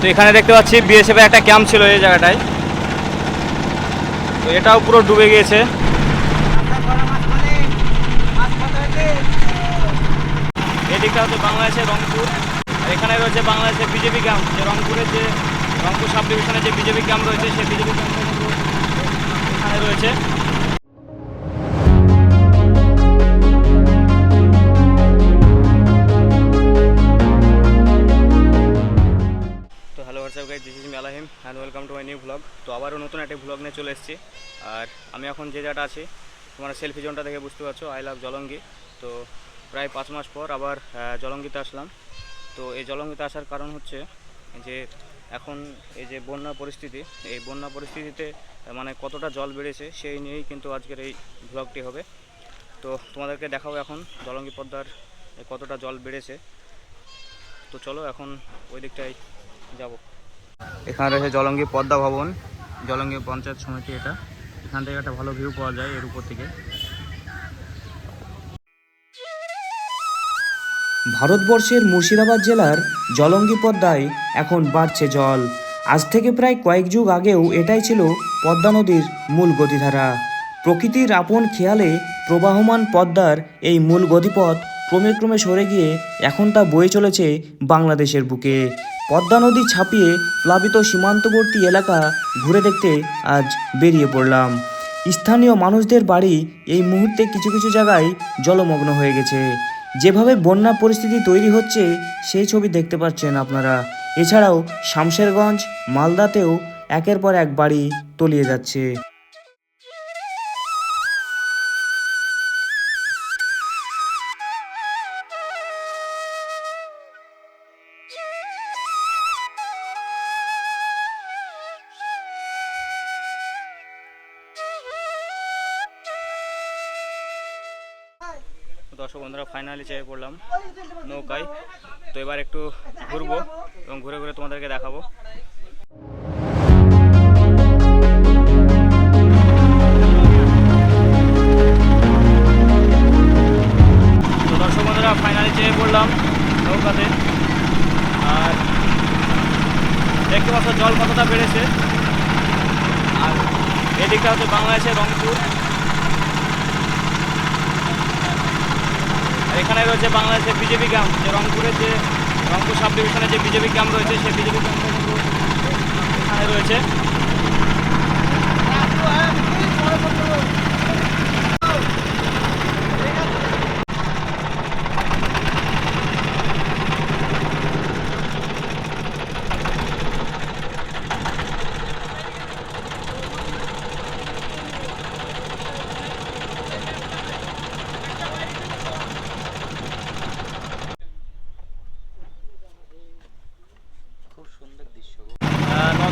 তো এখানে দেখতে পাচ্ছি বিএসএফ এর একটা ক্যাম্প ছিল এই জায়গাটায়। তো এটাও পুরো ডুবে গিয়েছে। এদিকটা হচ্ছে বাংলাদেশের রংপুর। আর এখানে রয়েছে বাংলাদেশের বিজেপি ক্যাম্প যে রংপুরের যে রংপুর সাব ডিভিশনের যে বিজেপি ক্যাম্প রয়েছে, সেই বিজেপি ক্যাম্পটা কিন্তু এখানে রয়েছে। তো আবারও নতুন একটা ব্লগ নিয়ে চলে এসেছি। আর আমি এখন যে জায়গাটা আছি, তোমরা সেলফি জোনটা দেখে বুঝতে পারছ আই লাভ জলঙ্গি। তো প্রায় পাঁচ মাস পর আবার জলঙ্গিতে আসলাম। তো এই জলঙ্গিতে আসার কারণ হচ্ছে যে, এখন এই যে বন্যা পরিস্থিতি, এই বন্যা পরিস্থিতিতে মানে কতটা জল বেড়েছে সেই নিয়েই কিন্তু আজকের এই ব্লগটি হবে। তো তোমাদেরকে দেখাবো এখন জলঙ্গি পদ্মার কতটা জল বেড়েছে। তো চলো এখন ওই দিকটায় যাব। এখানে রয়েছে জলঙ্গি পদ্মা ভবন, জলঙ্গি পঞ্চায়েত সমিতি এটা। এখান থেকে একটা ভালো ভিউ পাওয়া যায় এর উপর থেকে। ভারতবর্ষের মুর্শিদাবাদ জেলার জলঙ্গি পদ্মায় এখন বাড়ছে জল। আজ থেকে প্রায় কয়েক যুগ আগেও এটাই ছিল পদ্মা নদীর মূল গতিধারা। প্রকৃতির আপন খেয়ালে প্রবাহমান পদ্মার এই মূল গতিপথ ক্রমে ক্রমে সরে গিয়ে এখন তা বয়ে চলেছে বাংলাদেশের বুকে। পদ্মা নদী ছাপিয়ে প্লাবিত সীমান্তবর্তী এলাকা ঘুরে দেখতে আজ বেরিয়ে পড়লাম। স্থানীয় মানুষদের বাড়ি এই মুহূর্তে কিছু কিছু জায়গায় জলমগ্ন হয়ে গেছে। যেভাবে বন্যা পরিস্থিতি তৈরি হচ্ছে, সেই ছবি দেখতে পাচ্ছেন আপনারা। এছাড়াও শামশেরগঞ্জ, মালদাতেও একের পর এক বাড়ি তলিয়ে যাচ্ছে। দর্শক বন্ধুরা ফাইনালি চেয়ে পড়লাম নৌকায়। তো এবার একটু ঘুরবো এবং ঘুরে ঘুরে তোমাদেরকে দেখাবো। তো ফাইনালি চেয়ে পড়লাম নৌকাতে। আর দেখতে পাচ্ছ জল কতটা বেড়েছে। আর এদিকটা হচ্ছে বাংলাদেশের রংপুর। এখানে রয়েছে বাংলাদেশের বিজেপি ক্যাম্প যে রংপুরের যে রংপুর সাব ডিভিশনের যে বিজেপি ক্যাম্প রয়েছে, সেই বিজেপি ক্যাম্পটা কিন্তু এখানে রয়েছে।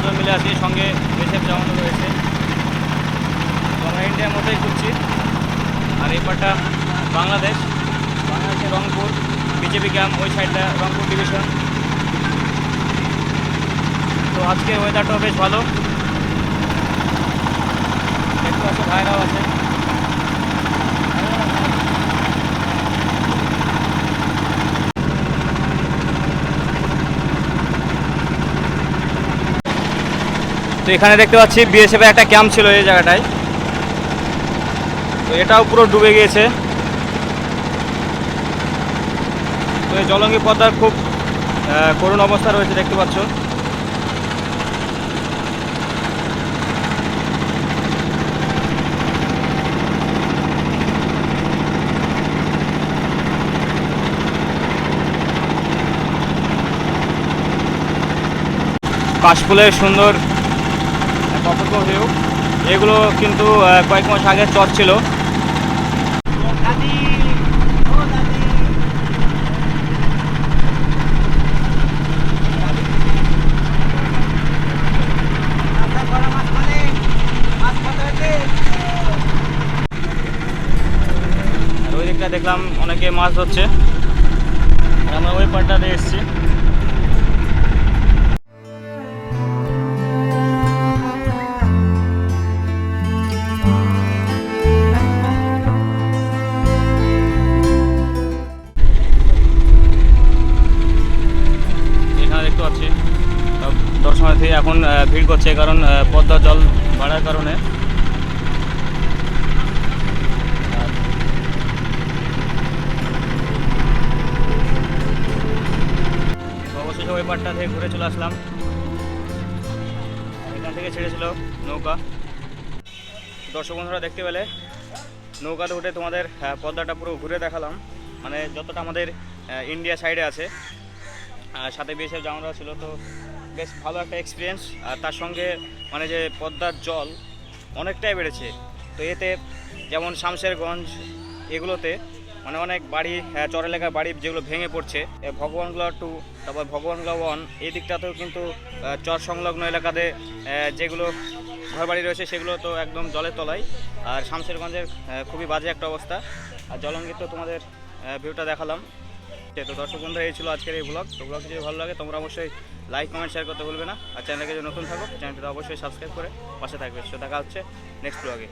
নজন মিলে আছি, সঙ্গে বিএসএফ জওয়ানও রয়েছে। আমরা ইন্ডিয়ার মতোই ঘুরছি। আর এই পারটা বাংলাদেশ, বাংলাদেশে রংপুর, বিজেপি ক্যাম্প ওই সাইডটা রংপুর ডিভিশন। তো আজকে ওয়েদারটাও বেশ ভালো। একটু আছে ভাইরাও আছে। তো এখানে দেখতে পাচ্ছি বিএসএফ এর একটা ক্যাম্প ছিল এই জায়গাটায়। তো এটাও পুরো ডুবে গিয়েছে। তো এই জলঙ্গি পদ্মার খুব করুণ অবস্থা রয়েছে দেখতে পাচ্ছ। কাশফুলের সুন্দর অপূর্ব এগুলো কিন্তু কয়েক মাস আগে চর ছিল। দেখলাম অনেকে মাছ ধরছে। আমরা ওই পাড়টাতে এসেছি। দর্শনার্থী এখন ভিড় করছে কারণ আহ, পদ্মার জল বাড়ার কারণে। অবশেষে ওই পাটটা থেকে ঘুরে চলে আসলাম। এখান থেকে ছেড়েছিল নৌকা। দর্শক বন্ধুরা দেখতে পেলে নৌকাতে উঠে তোমাদের পদ্মাটা পুরো ঘুরে দেখালাম। মানে যতটা আমাদের ইন্ডিয়া সাইডে আছে সাথে বিএসএফ জামানরা ছিল তো বেশ ভালো একটা এক্সপিরিয়েন্স আর তার সঙ্গে মানে যে পদ্মার জল অনেকটাই বেড়েছে। তো এতে যেমন শামশেরগঞ্জ এগুলোতে মানে অনেক বাড়ি চর এলাকার বাড়ি যেগুলো ভেঙে পড়ছে ভগবানগুলা টু তারপর ভগবানগুলা ওয়ান এই দিকটাতেও কিন্তু চর সংলগ্ন এলাকাতে যেগুলো ঘরবাড়ি রয়েছে সেগুলো তো একদম জলের তলায়। আর শামশেরগঞ্জের খুবই বাজে একটা অবস্থা। আর জলঙ্গির তো তোমাদের ভিউটা দেখালাম। তো দর্শক বন্ধুরা, এই ছিল আজকের এই ব্লগ তো ব্লগ যদি ভালো লাগে, তোমরা অবশ্যই লাইক কমেন্ট শেয়ার করতে ভুলবে না। আর চ্যানেলকে যদি নতুন থাকো চ্যানেলটা অবশ্যই সাবস্ক্রাইব করে পাশে থাকবে। সো দেখা হচ্ছে নেক্সট ব্লগে